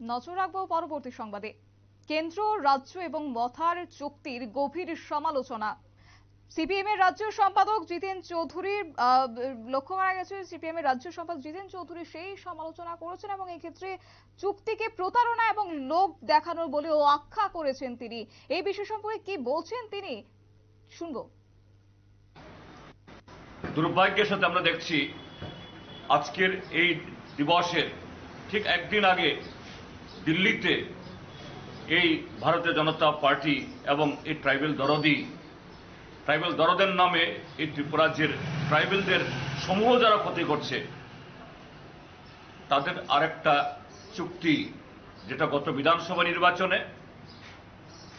নজর রাখব পরবর্তী সংবাদে। কেন্দ্র, রাজ্য এবং মথার চুক্তির গভীর সমালোচনা। সিপিএম এর রাজ্য সম্পাদক জিতেন চৌধুরীর লক্ষ্য করা গেছে সিপিএম এর রাজ্য সম্পাদক জিতেন চৌধুরী সেই সমালোচনা করেছেন এবং এই ক্ষেত্রে চুক্তিকে প্রতারণা এবং লোক দেখানোর বলেও আখ্যা করেছেন তিনি। এই বিষয় সম্পর্কে কি বলছেন তিনি? শুনব। দুর্ভাগ্যের সাথে আমরা দেখছি আজকের এই দিবসের ঠিক একদিন আগে দিল্লিতে এই ভারতীয় জনতা পার্টি এবং এই ট্রাইবেল দরদি, ট্রাইবেল দরদের নামে এই ত্রিপুরাজ্যের ট্রাইবেলদের সমূহ যারা ক্ষতি করছে, তাদের আরেকটা চুক্তি, যেটা গত বিধানসভা নির্বাচনে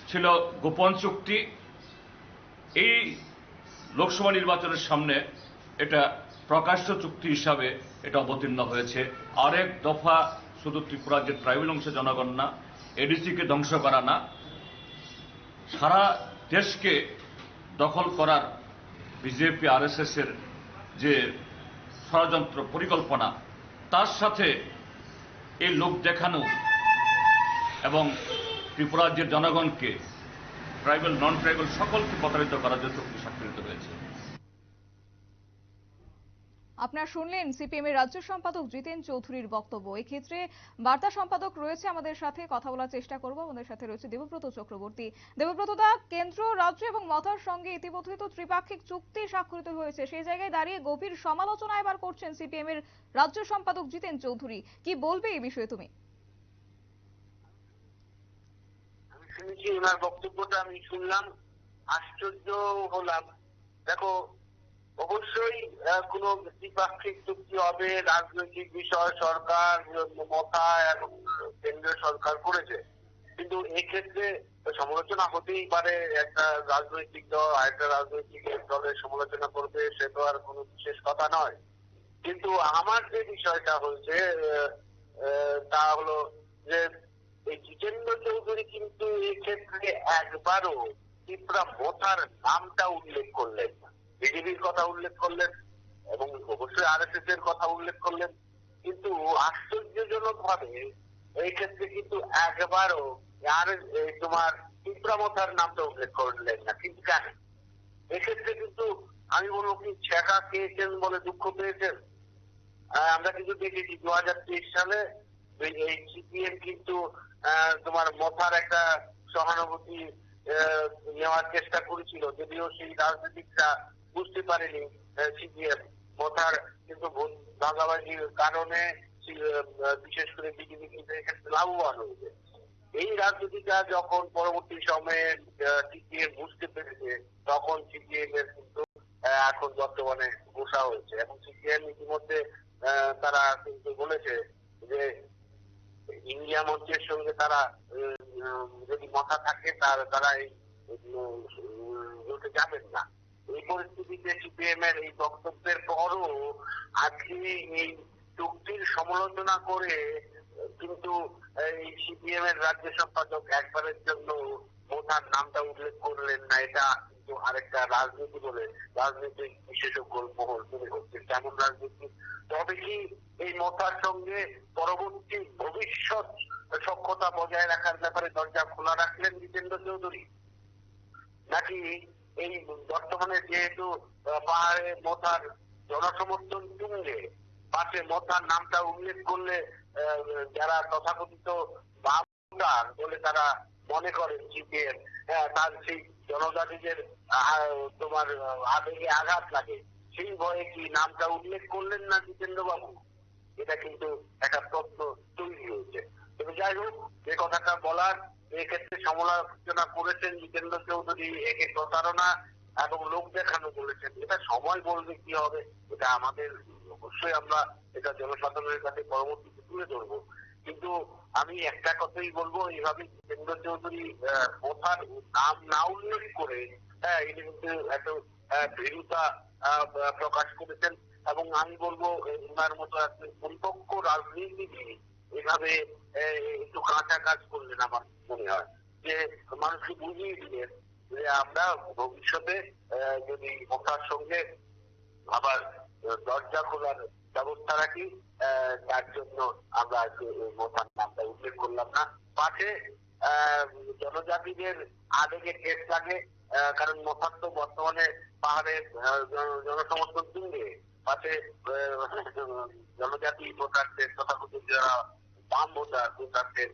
ছিল গোপন চুক্তি, এই লোকসভা নির্বাচনের সামনে এটা প্রকাশ্য চুক্তি হিসাবে এটা অবতীর্ণ হয়েছে। আরেক দফা শুধু ত্রিপুরা যে ট্রাইবেল অংশের জনগণ না, এডিসিকে ধ্বংস করা না, সারা দেশকে দখল করার বিজেপি, আরএসএস এর যে ষড়যন্ত্র পরিকল্পনা, তার সাথে এই লোক দেখানো এবং ত্রিপুরা রাজ্যের জনগণকে ট্রাইবেল নন ট্রাইবেল সকলকে প্রতারিত করার জন্য চুক্তি স্বাক্ষরিত হয়েছে। আপনারা শুনলেন সিপিএম এর রাজ্য সম্পাদক জিতেন চৌধুরীর বক্তব্য। এই ক্ষেত্রে বার্তা সম্পাদক রয়েছে আমাদের সাথে, কথা বলার চেষ্টা করব। আমাদের সাথে রয়েছে দেবব্রত চক্রবর্তী। দেবব্রত দা, কেন্দ্র, রাজ্য এবং মথার সঙ্গে ইতিমধ্যে তো ত্রিপাক্ষিক চুক্তি স্বাক্ষরিত হয়েছে। সেই জায়গায় দাঁড়িয়ে গভীর সমালোচনা এবার করছেন সিপিএম এর রাজ্য সম্পাদক জিতেন চৌধুরী। কি বলবে এই বিষয়ে তুমি? শুনেছি ওনার বক্তব্যটা, আমি শুনলাম, আশ্চর্য হলাম। দেখো অবশ্যই কোনো দ্বিপাক্ষিক চুক্তি হবে, রাজনৈতিক বিষয়, সরকার মথা এবং কেন্দ্রীয় সরকার করেছে। কিন্তু এক্ষেত্রে সমালোচনা হতেই পারে, একটা রাজনৈতিক দল আরেকটা রাজনৈতিক দলের সমালোচনা করবে, সে তো আর কোনো বিশেষ কথা নয়। কিন্তু আমার যে বিষয়টা হয়েছে তা হলো যে এই জিতেন্দ্র চৌধুরী কিন্তু এক্ষেত্রে একবারও ত্রিপুরা মোথার নামটা উল্লেখ করলেন না। বিজেপির কথা উল্লেখ করলেন এবং অবশ্যই আর এর কথা উল্লেখ করলেন। কিন্তু আশ্চর্যজনক ভাবে এই ক্ষেত্রে কিন্তু একবারও আর তোমার মোথার নামটা উল্লেখ করলেন না। কিন্তু কেন? এক্ষেত্রে কিন্তু আমি বলব কি ছেঁকা খেয়েছেন বলে দুঃখ পেয়েছেন? আমরা কিন্তু দেখেছি দু হাজার তেইশ সালে এই- সিপিএম কিন্তু তোমার মথার একটা সহানুভূতি নেওয়ার চেষ্টা করেছিল। যদিও সেই রাজনীতিকরা বুঝতে পারেনি সিপিএম। মথার কিন্তু ভোট ভাগাভাগির কারণে বিশেষ করে বিজেপি কিন্তু এক্ষেত্রে লাভবান হয়েছে এই রাজনীতিটা যখন পরবর্তী সময়ে সিপিএম বুঝতে পেরেছে, তখন সিপিএম এর কিন্তু এখন বর্তমানে বসা হয়েছে। এবং সিপিএম ইতিমধ্যে তারা কিন্তু বলেছে যে, ইন্ডিয়া মঞ্চের সঙ্গে তারা যদি মাথা থাকে, তার, তারা এই যাবেন না। পরিস্থিতিতে সিপিএম এর এই বক্তব্যের পরও আজকে এই চুক্তির সমালোচনা করে, কিন্তু এই সিপিএম এর রাজ্য সম্পাদক একবারের জন্য মোথার নামটা উল্লেখ করলেন না, এটা কিন্তু আরেকটা রাজনীতি বলে, রাজনৈতিক বিশেষজ্ঞ মহল মনে কেমন রাজনীতি? তবে কি এই মতার সঙ্গে পরবর্তী ভবিষ্যৎ সক্ষতা বজায় রাখার ব্যাপারে দরজা খোলা রাখলেন জিতেন্দ্র চৌধুরী? নাকি এই বর্তমানে যেহেতু পাহাড়ে মথার জনসমর্থন তুঙ্গে, পাশে মথার নামটা উল্লেখ করলে যারা তথাকথিত বামদার বলে তারা মনে করেন সিপিএম তার সেই জনজাতিদের তোমার আবেগে আঘাত লাগে। সেই ভয়ে কি নামটা উল্লেখ করলেন না জিতেন্দ্র বাবু এটা কিন্তু একটা প্রশ্ন তৈরি হয়েছে। তবে যাই হোক যে কথাটা বলার এক্ষেত্রে সমালোচনা করেছেন জিতেন্দ্র চৌধুরী, একে প্রতারণা এবং লোক দেখানো বলেছেন। এটা সময় বলবে কি হবে, এটা আমাদের, অবশ্যই আমরা এটা জনসাধারণের কাছে পরবর্তীতে তুলে ধরবো। কিন্তু আমি একটা কথাই বলব, এইভাবে জিতেন্দ্র চৌধুরী কোথার নাম না উল্লেখ করে হ্যাঁ ইনি কিন্তু এত ভীরুতা প্রকাশ করেছেন। এবং আমি বলব ওনার মতো একজন পরিপক্ক রাজনীতিবিদ এভাবে একটু কাঁচা কাজ করলেন আমার মনে হয়। যে মানুষকে বুঝিয়ে দিলেন যে আমরা ভবিষ্যতে যদি মতার সঙ্গে আবার দরজা খোলার ব্যবস্থা রাখি তার জন্য আমরা মতার নামটা উল্লেখ করলাম না। পাশে জনজাতিদের আবেগে ঠেস লাগে কারণ মথার তো বর্তমানে পাহাড়ে জনসমর্থন তুলবে পাশে জনজাতি ভোটারদের তথাকথিত যারা বাম ভোটার ভোটারদের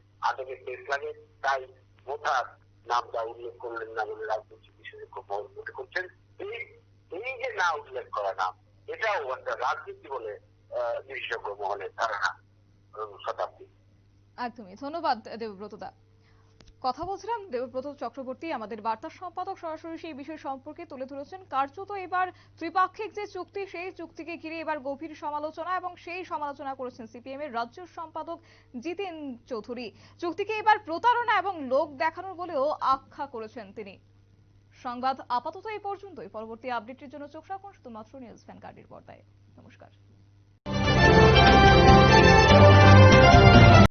লাগে তাই ভোটার উল্লেখ করলেন না বলে বিশেষজ্ঞ মনে করছেন। এই এই যে না উল্লেখ করা নাম, এটাও একটা রাজনীতি বলে বিশেষজ্ঞ মহলের ধারণা। শতাব্দী। একদমই। ধন্যবাদ দেবব্রত দা কথা বলছিলাম দেবব্রত চক্রবর্তী, আমাদের বার্তা সম্পাদক, সরাসরি সেই বিষয় সম্পর্কে তুলে ধরেছেন। কার্যত এবার ত্রিপাক্ষিক যে চুক্তি, সেই চুক্তিকে ঘিরে এবার গভীর সমালোচনা এবং সেই সমালোচনা করেছেন সিপিএম এর রাজ্য সম্পাদক জিতেন চৌধুরী। চুক্তিকে এবার প্রতারণা এবং লোক দেখানোর বলেও আখ্যা করেছেন তিনি। সংবাদ আপাতত এই পর্যন্তই। পরবর্তী আপডেটের জন্য চোখ রাখুন শুধুমাত্র নিউজ ভ্যানগার্ডের পর্দায়। নমস্কার।